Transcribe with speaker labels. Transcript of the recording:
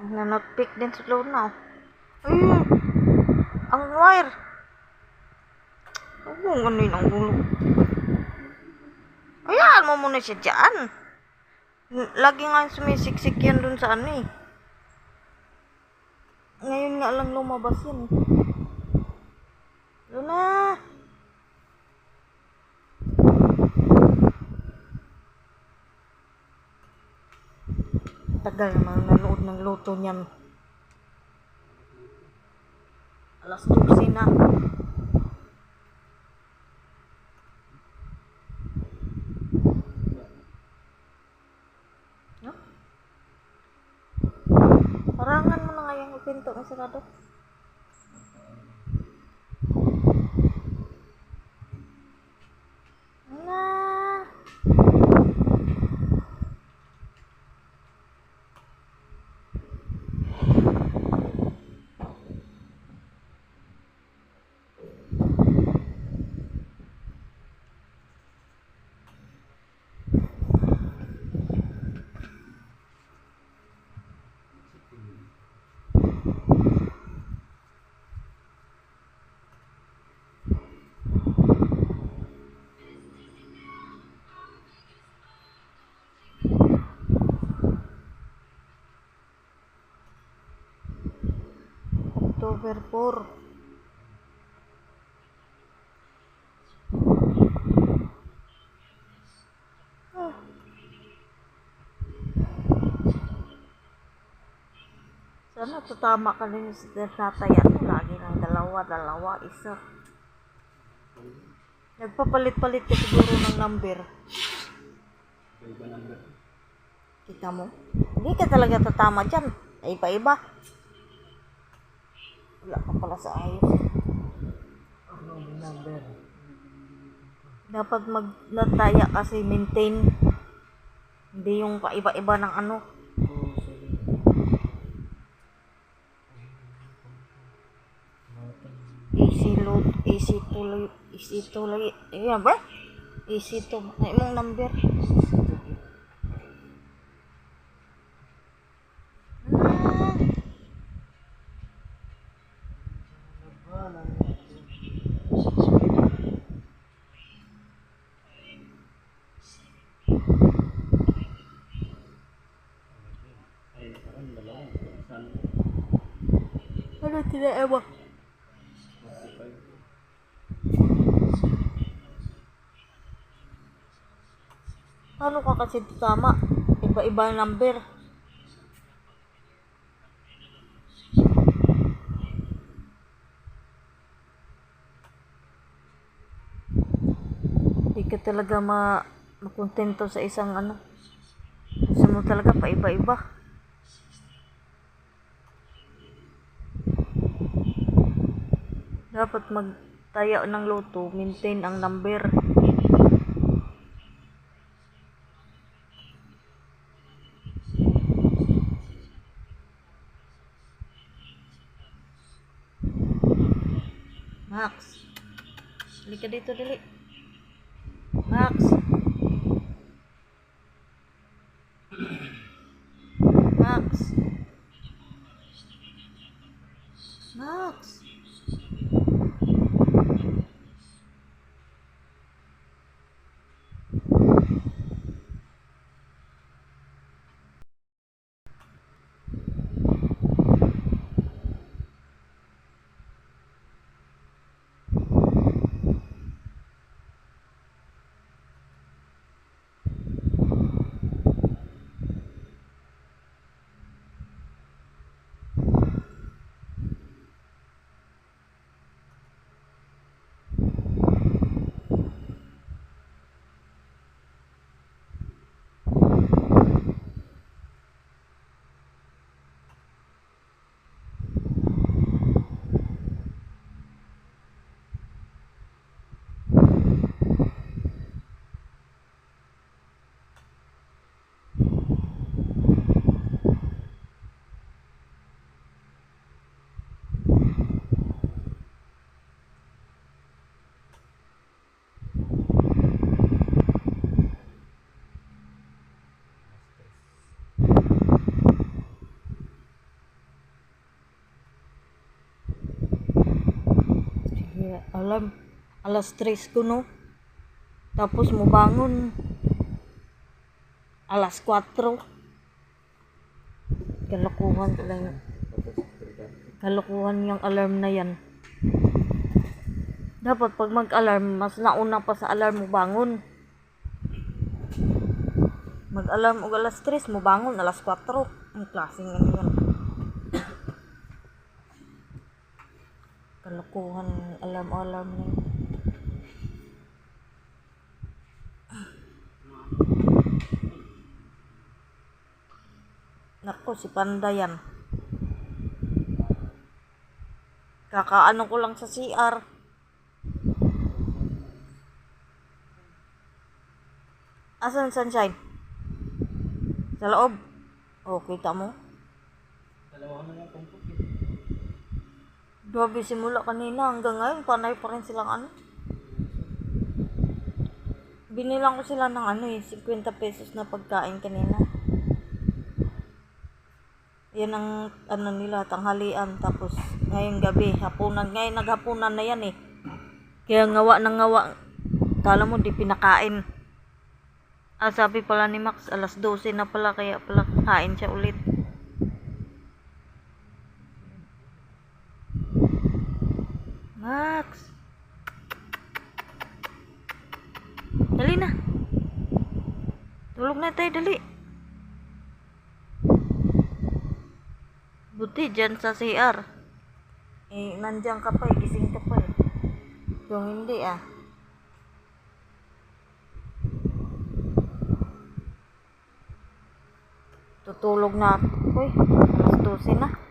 Speaker 1: Nanotpick din sa luna. Ay, ang wire. Oo, ano yun ang gulo. Ayan mo muna siya dyan. Lagi nga sumisiksik yan dun sa ano eh. Ngayon nga lang lumabas yan eh. Luna! Tagal naman nanood ng loto niyan. Alas 12 na. Parangan mo na nga yung pinto na sarado. Na. October 4. Ah. Sana tutama ka rin sa tataya ko. Lagi ng dalawa, dalawa, isa. Nagpapalit-palit ka siguro ng number. Kita mo? Hindi ka talaga tatama dyan. Iba-iba. Wala ka pala sa ayos. Dapat magnataya kasi maintain. Hindi yung paiba-iba ng ano. Easy load, easy tuloy, easy tuloy. Ayan ba? Easy to. Ay mong number. Ah. Ano tidak ewa? Paano ka kasi tama? Iba-iba ang number. Hindi ka talaga ma makontento sa isang ano. Gusto mo talaga pa iba-iba. Dapat magtaya ng loto, maintain ang number. Max. Halika dito, dali. Max. Max. Max. Alarm. Alas 3 ko no. Tapos mo bangon. Alas 4. Kalokohan lang. Kalokohan yung alarm na yan. Dapat pag mag-alarm, mas nauna pa sa alarm mo bangon. Mag-alarm og alas 3, mo bangon alas 4. Ang klaseng ano yan. Kalokohan alarm-alarm na yun. Nako, si Panda yan. Kakaano ko lang sa CR. Asan sunshine? Sa loob? Oh, kita mo?
Speaker 2: Dalawa na lang.
Speaker 1: Grabe simula kanina hanggang ngayon, panay pa rin silang ano. Binilang ko sila ng ano eh, 50 pesos na pagkain kanina. Yan ang ano nila, tanghalian. Tapos ngayong gabi, hapunan. Ngayon naghapunan na yan eh. Kaya ngawa ng ngawa. Kala mo di pinakain. Ah, sabi pala ni Max, alas 12 na pala, kaya pala kain siya ulit. Dali na. Tulog na tayo, dali. Buti dyan sa CR. Eh, nandiyan ka pa eh, gising ka pa eh. Kung hindi ah. Tutulog na ako eh. Alas 12 na.